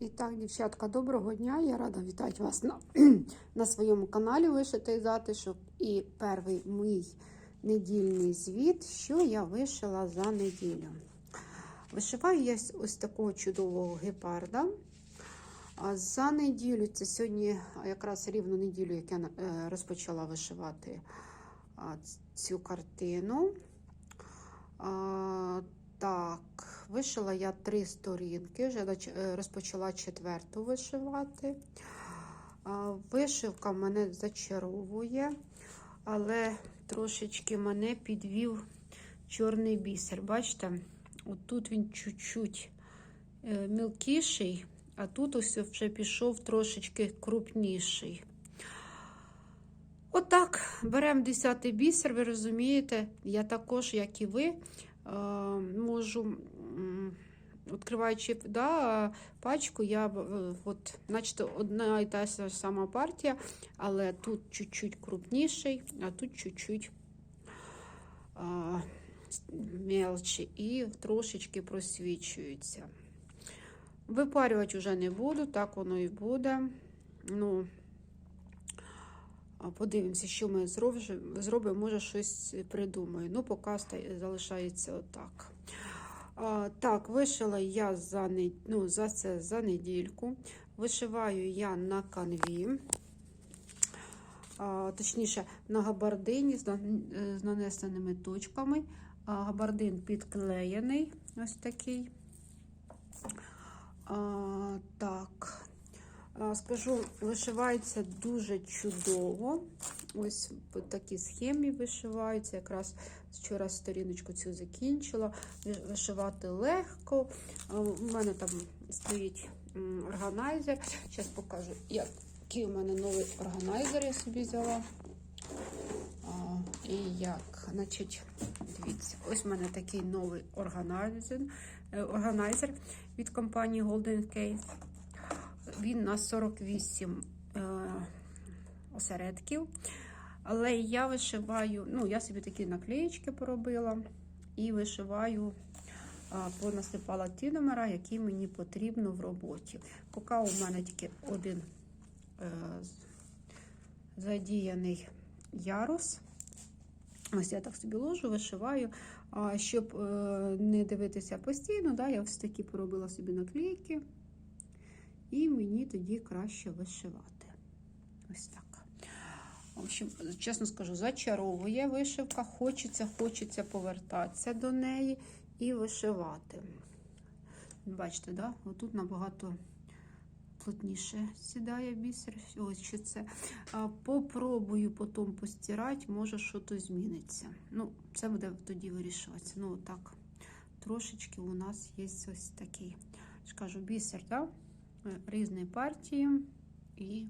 І так, дівчатка, доброго дня. Я рада вітати вас на, на своєму каналі Вишитий затишок. І перший мій недільний звіт, що я вишила за неділю. Вишиваю я ось такого чудового гепарда. А За неділю, це сьогодні якраз рівно неділю, як я е, розпочала вишивати цю картину. Вишила я три сторінки, вже е, розпочала четверту вишивати. Вишивка мене зачаровує, але трошечки мене підвів чорний бісер. Бачите, отут він чуть-чуть е, мілкіший, а тут ось вже пішов трошечки крупніший. Отак, беремо 10 бісер, ви розумієте, я також, як і ви, можу, відкриваючи да, пачку, я от, наче одна і та сама партія, але тут чуть-чуть крупніший, а тут чуть-чуть мелче і трошечки просвічується. Випарювати вже не буду, так воно і буде. Ну, Подивимося, що ми зробимо, може щось придумаю. Ну, поки залишається отак. А, так, вишила я за, ну, за це за недільку. Вишиваю я на канві, а, точніше, на габардині з, на- з нанесеними точками. А, габардин підклеєний, ось такий. А, так. А, Скажу, вишивається дуже чудово. Ось по такій схемі вишиваються. Якраз вчора сторіночку цю закінчила. Вишивати легко. У мене там стоїть органайзер. Зараз покажу, який у мене новий органайзер я собі взяла. І як, значить, дивіться, ось у мене такий новий органайзер, е, органайзер від компанії Golden Case. Він на 48 е, осередків. Але я вишиваю, ну, я собі такі наклеєчки поробила і вишиваю, е, понасипала ті номера, які мені потрібно в роботі. Поки у мене тільки один е, задіяний ярус. Ось я так собі ложу, вишиваю. А щоб е, не дивитися постійно, да, я ось такі поробила собі наклейки. І мені тоді краще вишивати. Ось так. В общем, чесно скажу, зачаровує вишивка, хочеться, хочеться повертатися до неї і вишивати. Бачите, да? отут набагато плотніше сідає бісер. Ось що це. Попробую потім постирати, може щось зміниться. Ну, це буде тоді вирішуватися. Ну, отак. Трошечки у нас є ось такий. ж кажу, бісер, да? Е, різні партії. І,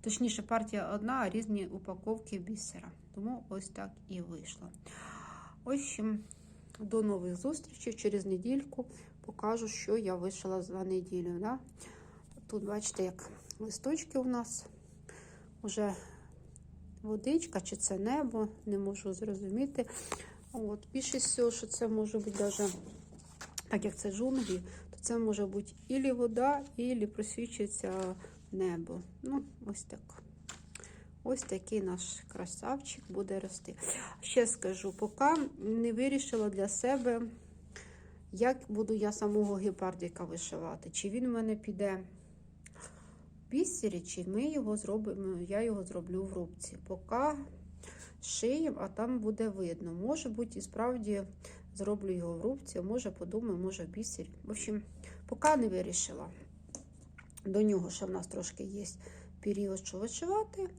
точніше, партія одна, а різні упаковки бісера. Тому ось так і вийшло. Ось. До нових зустрічей через недільку покажу, що я вишила за неділю. Да? Тут, бачите, як листочки у нас вже водичка, чи це небо, не можу зрозуміти. От, Більше всього, що це може бути даже, так як це джунглі, це може бути ілі вода, ілі просвічується небо. Ну, ось так. Ось такий наш красавчик буде рости. Ще скажу, поки не вирішила для себе, як буду я самого гепардика вишивати. Чи він у мене піде в бісері, чи ми його зробимо, я його зроблю в рубці. Поки шиємо, а там буде видно. Може бути, і справді зроблю його в рубці, може подумаю, може в. В общем, поки не вирішила. До нього ще в нас трошки є період, що вишивати,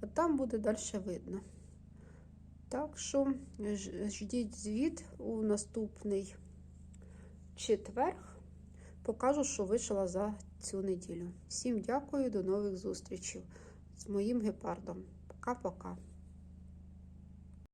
а там буде далі видно. Так що ждіть звіт у наступний четверг. Покажу, що вишила за цю неділю. Всім дякую, до нових зустрічей з моїм гепардом. Пока-пока.